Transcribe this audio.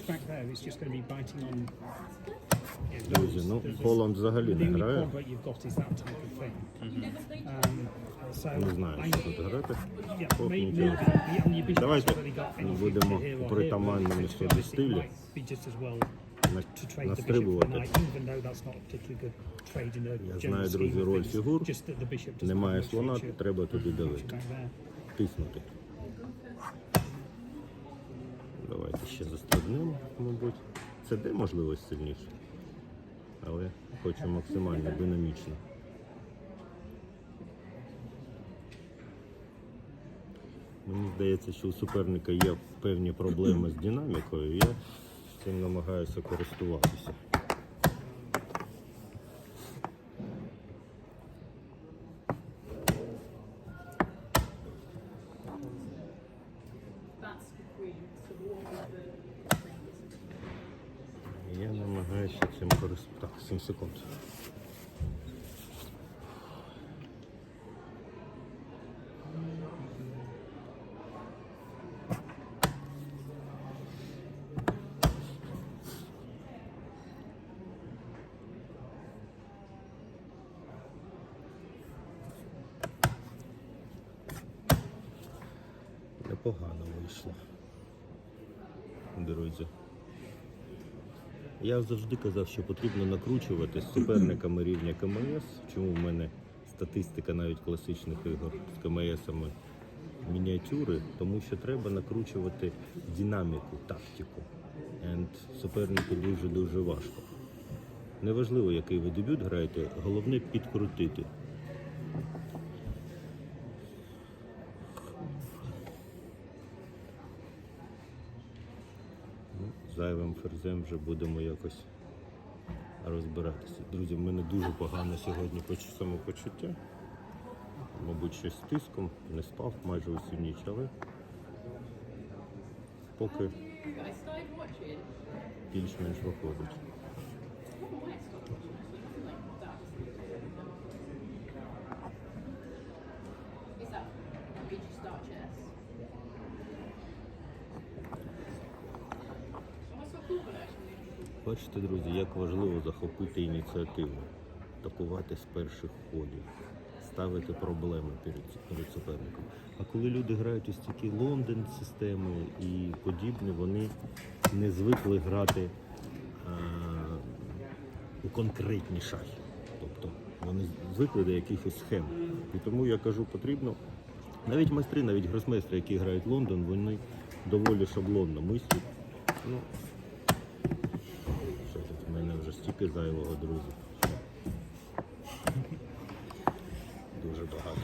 back there, it's just going to be biting on. Друзі, ну Холланд взагалі не грає. is. Um, Не знаю, що тут грати. Нічого. Давайте будемо притаманними собі стилі настрибувати. Я знаю, друзі, роль фігур. Немає слона, треба туди давити, тиснути. Давайте ще застрибнемо, мабуть. Це де можливість сильніше. Але хочу максимально динамічно. Мені здається, що у суперника є певні проблеми з динамікою, я цим намагаюся користуватися. Намагаюся цим користуватися. Так, 7 секунд. Непогано вийшло. Друзі. Я завжди казав, що потрібно накручувати з суперниками рівня КМС. Чому в мене статистика навіть класичних ігор з КМСами мініатюри? Тому що треба накручувати динаміку, тактику. And супернику дуже-дуже важко. Неважливо, який ви дебют граєте, головне підкрутити. Ну, зайвим ферзем вже будемо якось розбиратися. Друзі, в мене дуже погано сьогодні самопочуття. Мабуть, щось з тиском, не спав майже усю ніч, але поки більш-менш виходить. Бачите, друзі, як важливо захопити ініціативу, атакувати з перших ходів, ставити проблеми перед, перед суперником. А коли люди грають ось такі Лондон системи і подібне, вони не звикли грати а, у конкретні шахи. Тобто вони звикли до якихось схем. І тому я кажу, потрібно. Навіть майстри, навіть гросмейстри, які грають Лондон, вони доволі шаблонно мислять. Ну, мене зайвого, друзі. Дуже багато.